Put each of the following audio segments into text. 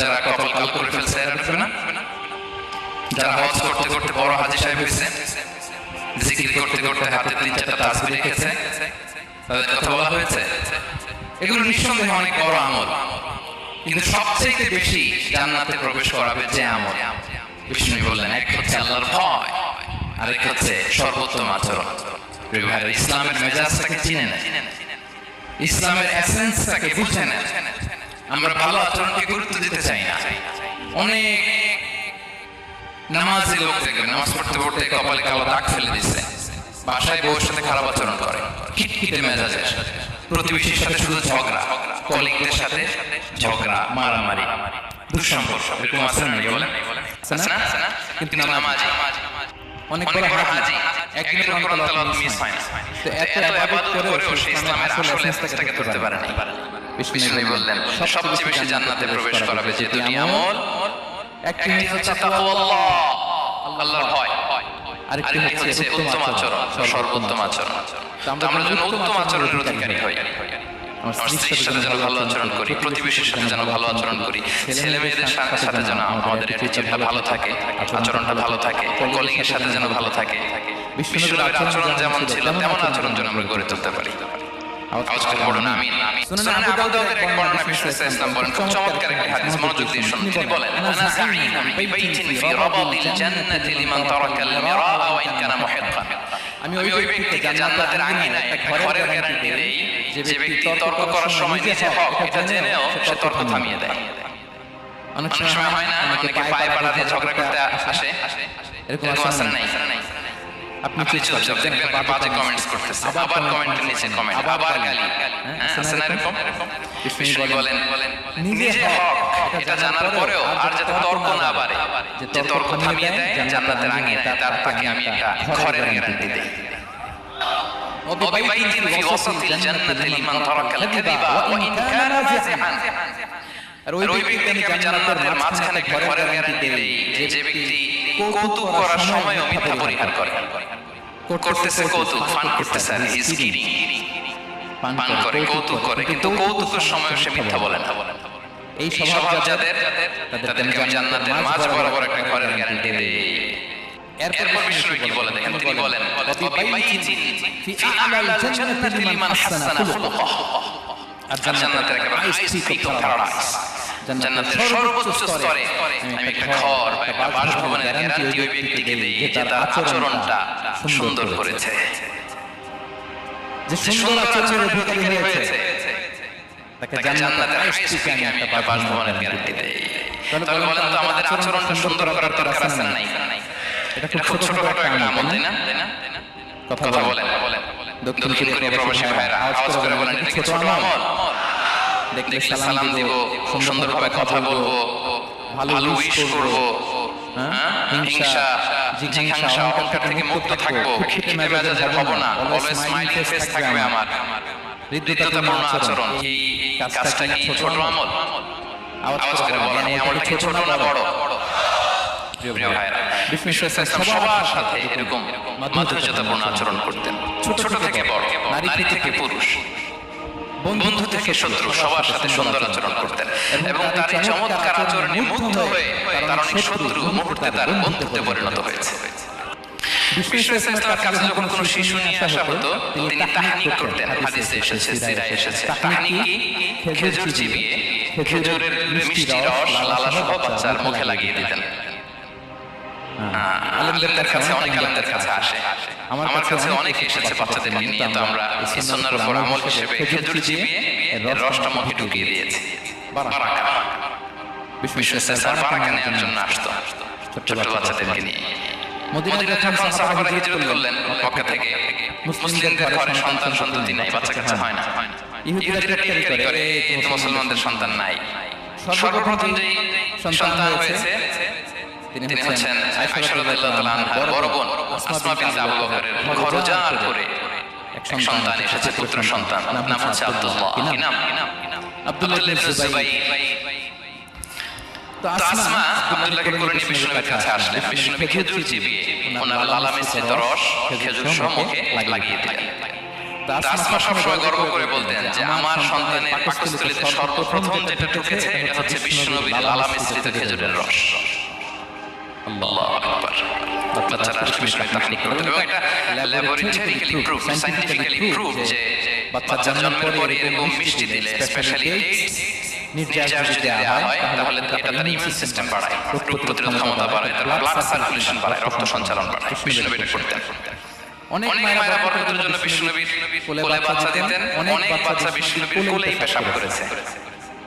যারা কপাল কাল করে ফেলছে না? যারা হজ করতে করতে বড় হাজি সাহেব হয়েছে, জিকির করতে করতে হাতে তিন চারটা রেখেছে, তাদের কথা বলা হয়েছে। এগুলো নিঃসন্দেহে অনেক বড় আমল। কিন্তু সবচেয়ে বেশি জান্নাতে প্রবেশ করাবে যে আমল। বিষ্ণু বললেন, এক হচ্ছে আল্লাহর ভয় হচ্ছে সর্বোত্তম আচরণ। ইসলামের মেজাজটাকে চিনে নেয় ইসলামের এসেন্সটাকে বুঝে নেয় আমরা ভালো আচরণকে গুরুত্ব দিতে চাই না। অনেক নামাজি লোক দেখবেন নামাজ পড়তে পড়তে কপালে কালো দাগ ফেলে দিচ্ছে। বাসায় বউয়ের সাথে খারাপ আচরণ করে খিটখিটে মেজাজের প্রতিবেশীর সাথে শুধু ঝগড়া কলিগদের সাথে ঝগড়া মারামারি দুঃসম্পর্ক এরকম আছে না বলেন? কিন্তু নামাজি। অনেক বড় হাজি। কোরআন তেলাওয়াত তেলাওয়াত মিস হয় না। তো এত ইবাদত করেও সে ইসলামের আসল এসেন্সটাকে ধরতে পারে না। বিষ্ণু বললেন সবচেয়ে বেশি জান্নাতে প্রবেশ করাবে যে দুটি আমল একটি হচ্ছে তাকওয়াল্লাহ আল্লাহর ভয়। আরেকটি হচ্ছে উত্তম আচরণ সর্বোত্তম আচরণ। আমরা যেন উত্তম আচরণের অধিকারী হই আমার স্ত্রীর সাথে যেন ভালো আচরণ করি প্রতিবেশীর সাথে যেন ভালো আচরণ করি ছেলে মেয়েদের সাথে যেন আমাদের ভালো থাকে আচরণটা ভালো থাকে কলিগের সাথে যেন ভালো থাকে। আচরণ যেমন ছিল তেমন আচরণ যেন আমরা গড়ে তুলতে পারি আওয়াজ করে বলুন আমিন। সুনানে আবু দাউদের এক বর্ণনা বিষ্ণু ইসলাম বলেন খুব চমৎকার একটি হাদিস মনোযোগ দিয়ে শুনুন। তিনি বলেন আনা সাঈদ বিবাইতিন ফি রাবাদিল জান্নাতি লিমান তারাকা আল মিরাআ ওয়া ইন কানা মুহিqqan আমি ওই ব্যক্তিকে জান্নাতের আঙ্গিনায় একটা ঘরের গ্যারান্টি দেই যে ব্যক্তি তর্ক করার সময় নিজে হক এটা জেনেও সে তর্ক থামিয়ে দেয়। অনেক সময় হয় না অনেকে পায়ে পাড়া দিয়ে ঝগড়া করতে আসে। এরকম এরকম আসে আসে না? নাই। আপনি আপনি চুপচাপ দেখবেন বাজে কমেন্টস করতেছে আবার কমেন্টের নিচে কমেন্ট আবার গালি হ্যাঁ আছে না এরকম বিষ্ণু বলেন নিজে হক এটা জানার পরেও আর যাতে তর্ক না বাড়ে যে তর্ক থামিয়ে দেয় জান্নাতের আগে তার তাকে আমি একটা ঘরের গ্যারান্টি দেই وببيت في وسط الجنة لمن ترك الكذب وإن كان مازحا আর আর ওই ব্যক্তিকে আমি জান্নাতের মাঝখানে একটা ঘরের গ্যারান্টি দেই যে ব্যক্তি কৌতুক করার সময়ও মিথ্যা পরিহার করে করতেছে কৌতুক ফান করতেছে আর ইজ পান করে কৌতুক করে কিন্তু কৌতুকের সময় সে মিথ্যা বলে না। এই স্বভাব যাদের তাদেরকে আমি জান্নাতের মাঝ বরাবর একটা ঘরের গ্যারান্টি দেই এরপর বিষ্ণু কি বলে? দেখেন তিনি বলেন "ওয়াবিবাইতিন ফি আ'লাল জান্নাতি লিমান হাসানা খুলুকাহ আর জান্নাতের একেবারে হাইস্ট পিক অফ প্যারাডাইস জান্নাতের সর্বোচ্চ স্তরে আমি একটা ঘর বা একটা বাসভবনের গ্যারান্টি ওই ব্যক্তিকে দেই যে তার আচরণটা সুন্দর করেছে। যে সুন্দর আচরণের অধিকারী হয়েছে। তাকে জান্নাতের হাইস্ট আমি একটা বাসভবনের গ্যারান্টি দেই। তাহলে বলেন তো আমাদের আচরণটা সুন্দর করার দরকার আছে নাই। এটা খুব ছোটখাটো একটা আমল তাই না? কথা বলেন। দক্ষিণ কোরিয়া প্রবাসী ভাইরা আওয়াজ করে বলেন এটা ছোট আমল? দেখলে সালাম দিব সুন্দরভাবে কথা বলব ভালো উইশ করব হ্যাঁ? হিংসা জিঘাংসা অহংকার থেকে মুক্ত থাকব খিটে মেজাজের হব না অলওয়েজ স্মাইলিং ফেস থাকবে আমার। হৃদ্যতাপূর্ণ আচরণ এই কাজটা কি ছোট আমল? আওয়াজ করে বলেন এই আমলটা কি ছোট না বড়? সবার সাথে এরকম মাধুর্যতাপূর্ণ আচরণ করতেন। ছোট থেকে বড় নারী থেকে পুরুষ। বন্ধু থেকে শত্রু সবার সাথে সুন্দর আচরণ করতেন। এবং তার এই চমৎকার আচরণে মুগ্ধ হয়ে তার অনেক শত্রু মুহূর্তে তার বন্ধুত্বে পরিণত হয়েছে। কাছে যখন কোনো শিশু নিয়ে আসা হতো তিনি তাহনিক করতেন হাদিসে এসেছে সিরায় এসেছে। তাহনিক খেজুর চিবিয়ে খেজুরের মিষ্টি রস লালা সহ বাচ্চার মুখে লাগিয়ে দিতেন। আলেমদের কাছে অনেক আলেমদের কাছে আসে। আমার কাছে অনেক এসেছে বাচ্চাদেরকে নিয়ে তো আমরা এই উপর আমল হিসেবে খেজুর চিবিয়ে রসটা মুখে ঢুকিয়ে দিয়েছি। বারাকা। বিশ্ব ইসলাম বারাকা নেওয়ার জন্য আসতো। ছোট্ট বাচ্চাদেরকে নিয়ে। মদিনায় যখন সাহাবারা হিজরত করলেন মক্কা থেকে মুসলিমদের ঘরে সন্তান সন্ততি নাই বাচ্চা কাচ্চা হয় না। ইহুদিরা টিটকারি করে মুসলমানদের সন্তান নাই। সর্বপ্রথম যেই সন্তান হয়েছে তিনি হচ্ছেন বড় বোন আসমা বিনত আবু বকরের ঘরজার করে এক সন্তান এসেছে পুত্র সন্তান। নাম হচ্ছে আব্দুল্লাহ। কি নাম? আব্দুল্লাহ ইবনে জুবাইর তো তো আসমা আব্দুল্লাহকে করে নিয়ে বিষ্ণুনবীর কাছে আসলেন। বিষ্ণুনবী খেজুর চিবিয়ে ওনার লালা মিশ্রিত রস খেজুর সহ মুখে লাগিয়ে দিলেন। তা তা আসমা সবসময় গর্ব করে বলতেন যে আমার সন্তানের পাকস্থলীতে সর্বপ্রথম যেটা ঢুকেছে এটা হচ্ছে বিশ্বনবীর লালা মিশ্রিত খেজুরের রস আল্লাহু আকবার। বাচ্চারা বিষ্ণু তাহনিক করতেন এবং এটা ল্যাবরেটরিক্যালি প্রুফ সাইন্টিফিক্যালি প্রুফ যে বাচ্চা জন্মের পরে এরকম মিষ্টি দিলে স্পেশালি ডেটস নির্যাস যদি দেওয়া হয় তাহলে এটা তার ইমিউন সিস্টেম বাড়ায় রোগ প্রতিরোধ ক্ষমতা বাড়ায় তার ব্লাড সার্কুলেশন বাড়ায় রক্ত সঞ্চালন বাড়ায় বিষ্ণু এটা করতেন। অনেক মায়েরা জন্য বিষ্ণুনবীর কোলে বাচ্চা দিতেন অনেক বাচ্চা বিষ্ণুনবীর কোলেই পেশাব করেছে।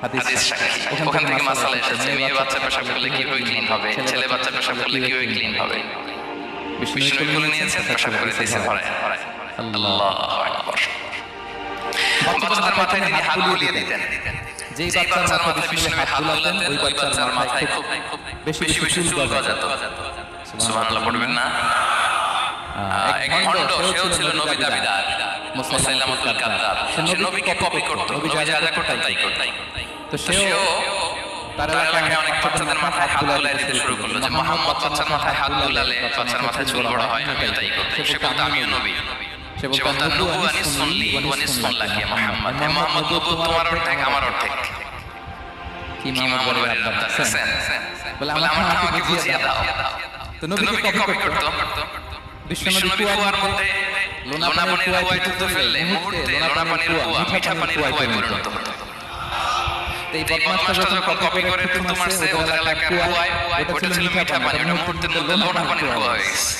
হাদিস সাক্ষী। ওখান থেকে মাসালা এসেছে। মেয়ে বাচ্চা পেশাব করলে কীভাবে ক্লিন হবে? ছেলে বাচ্চা পেশাব করলে কীভাবে ক্লিন হবে? বিষ্ণুনবী কোলে পেশাব করে দিয়েছে ভরায় আল্লাহু আকবার। বাচ্চাদের মাথায় তিনি হাত বুলিয়ে দিতেন। যেই যেই বাচ্চার বাচ্চার মাথায় মাথায় বিষ্ণু হাত বুলাতেন ওই বাচ্চার মাথায় খুব বেশি বেশি বেশি চুল গজাতো। সুবহানাল্লাহ পড়বেন না? এক খণ্ড সেও ছিল নবী দাবিদার। মুসাইলামাতুল কাদ্দাব সে নবীকে কপি করত। নবী যা যা করতেন তাই করত তো সেও তার এলাকায় অনেক বাচ্চাদের মাথায় হাত বুলাই দিতে শুরু করল যে মোহাম্মদ বাচ্চার মাথায় হাত বুলালে বাচ্চার মাথায় চুল বড় হয়। আমিও তাই করতাম সে বলতো আমিও নবী। সে বলতো নবু আনিস শুনলি ওয়ানিস শুনলা কে মোহাম্মদ। হে মোহাম্মদ নবু তোমার অর্ধেক আমার অর্ধেক। কি মামা মামুর বলে বাড়ির আব্দুল আব্দুল হাসান বলে আমার আমাকে বুঝিয়ে দাও। তো নবীকে কপি করতো। বিশ্বনবী কুয়ার মধ্যে লোনা পানির কুয়ায় থুতু ফেললে মুহূর্তে লোনা পানির কুয়া মিঠা পানির কুয়ায় পরিণত হতো। এই বদমাসটা যখন কপি করে থুতু মারছে ওদের এলাকার কুয়ায় ওটা ছিল মিঠা পানি ওটা মুহূর্তের মধ্যে লোনা পানির কুয়া হয়ে গেছে।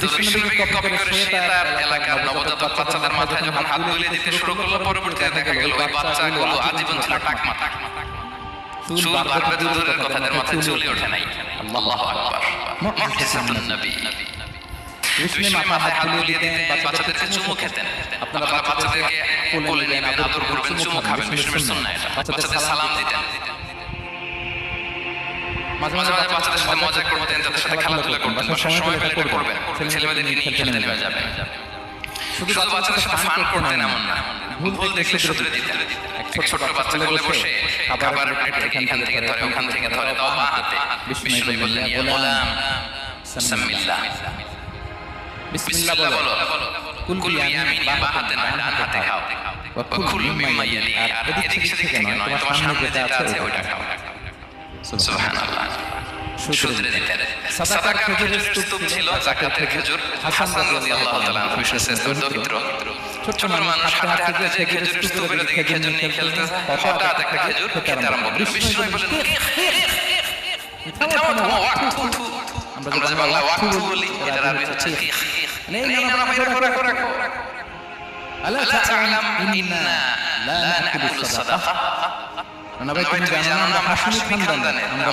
তো বিশ্বনবীকে কপি করে সে তার এলাকার নবজাতক বাচ্চাদের মাথায় যখন হাত বুলিয়ে দিতে শুরু করল পরবর্তীতে দেখা গেল ওই বাচ্চাগুলো আজীবন ছিল টাকমা চুল দূরের কথা তাদের মাথায় চুলই ওঠে নাই। আল্লাহু আকবার। মুহজিজাতুন নবী। বিষ্ণু মাথায় হাত বুলিয়ে দিতেন বাচ্চাদেরকে চুমু খেতেন। আপনারা বাচ্চাদেরকে কোলে নেবেন আদর করবেন চুমু খাবেন বিষ্ণুর সুন্নাহ এটা। বাচ্চাদের সালাম দিতেন। মাঝে মাঝে বাচ্চাদের সাথে মজা করতেন তাদের সাথে খেলাধুলা করতেন বাসার সময় পেলে করবেন। ছেলেমেয়েদেরকে নিয়ে খেলতে নেমে যাবেন শুধু বাচ্চাদের সাথে ফান করতেন এমন না। ভুল দেখলে শুধরে দিতেন। ছোট বাচ্চা কোলে বসে খাবার প্লেট থেকে এখান থেকে ধরে ওখান থেকে ধরে দাও হাতে বিষ্ণু বললেন ইয়া গোলাম সামিল্লাহ বিসমিল্লাহ বলো। কুল কুল বিয়ামিনি বা হাতে ডান হাতে খাও। ওয়া কুল মিম্মা ইয়ালি আর এদিক সেদিক থেকে নয় তোমার সামনে যেটা আছে ওইটা খাও। সুবহানাল্লাহ। শুধরে দিতেন সাদাকার খেজুরের স্তূপ ছিল জাকাতের খেজুর হাসান রাদিয়াল্লাহু তাআলা বিষ্ণু শেষের দরিদ্র। ছোট মানুষ হাতে হাতে যে খেজুরের স্তূপের দিকে খেজুর নিয়ে খেলতে হঠাৎ একটা খেজুর খেতে আরম্ভ। করল থু থু আমরা যে বাংলা ওয়াক থু বলি এটার আরবি হচ্ছে জানো আমরা খানদানের আমরা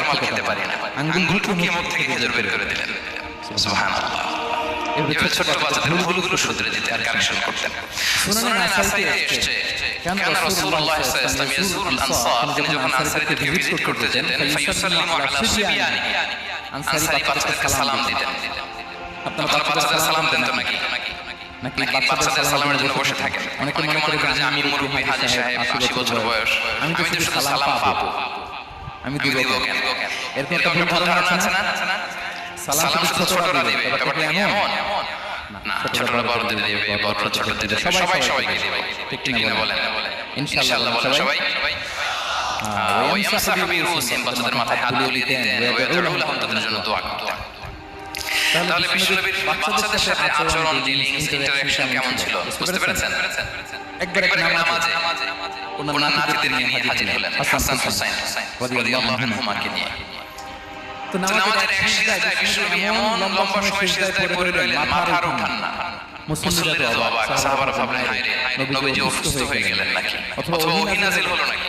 মাল খেতে পারি না আঙ্গুল ঢুকিয়ে মুখ থেকে বের করে দিলেন সুবহানাল্লাহ বাচ্চাদের ভুলগুলো শুধরে দিতে আর কারেকশন করতেন সুনানে নাসাইতে এসেছে সালাম দিতেন আপনারা বাচ্চাদের সালাম দেন নাকি? নাকি? বাচ্চাদের সালামের জন্য বসে থাকেন? অনেকে মনে করে যে আমি মুরব্বী হাজি সাহেব আশি বছর বয়স। আমি তো শুধু সালাম পাবো। আমি দিব কেন? এরকম একটা ভুল ধারণা আছে না? না? সালাম শুধু ছোটরা দিবে। ব্যাপারটা এমন। না ছোটরা বড়দের দিবে বড়রা ছোটদের দিবে। সবাই সবাইকে দিবে। ঠিক কিনা বলেন? ইনশাআল্লাহ বলেন। সবাই। মাথায় হাত বুলিয়ে দিতেন ওয়াইদুলু লাহুম তাদের জন্য দোয়া করতেন তাহলে বিশ্বনবীর বাচ্চাদের সাথে আচরণ ডিলিংস ইন্টারঅ্যাকশন কেমন ছিল? বুঝতে পেরেছেন? একবার এক নামাজে। ওনার নাতিদের নিয়ে হাজির হলেন। হাসান হুসাইন। রাদিয়াল্লাহু আনহুমাকে নিয়ে। তো নামাজের এক সিজদায় বিশ্বনবী এমন লম্বা সময় সিজদায় পড়ে রইলেন মাথা আর উঠান না। মুসল্লিরা তো অবাক। সাহাবারা ভাবলেন হায় রে নবীজি অসুস্থ হয়ে গেলেন নাকি? অথবা ওহী নাজিল হলো নাকি?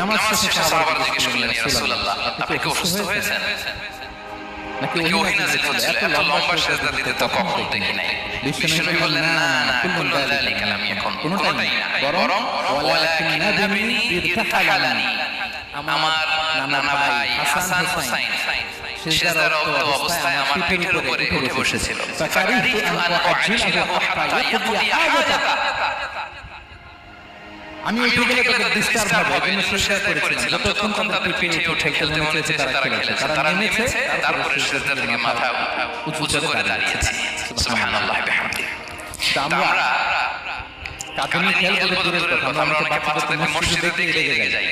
নামাজ শেষে সাহাবারা জিজ্ঞেস করলেন ইয়া রাসূলুল্লাহ আপনি কি অসুস্থ হয়েছেন নাকি নাকি ওহী নাজিল হচ্ছিল এত লম্বা সিজদা দিতে তো কখনো দেখি নাই। বিশ্বনবী বললেন না না কুল্লু যালিকা লাম ইয়াকুন কোনটাই না বরং ওয়ালাকিন নাদামিনি ইরতাহালানি আমার নানা ভাই হাসান হুসাইন সিজদারত অবস্থায় আমার পিঠের উপরে উঠে বসেছিল। আন হাত্তা হাজাতা আমি উঠে গেলে তাদের ডিস্টার্ব হবে এই জন্য করেছিলাম। যতক্ষণ তাদের পিঠে উঠে খেলতে মনে হচ্ছে তারা খেলেছে। তারা নেমেছে তারপরে সেজদা থেকে মাথা উঁচু করে দাঁড়িয়েছে। সুবহানাল্লাহ বিহামদিহি আমরা কাঁদুনি খেল দূরের কথা। আমরা অনেকে বাচ্চাদের মসজিদে দেখতে লেগে যাই।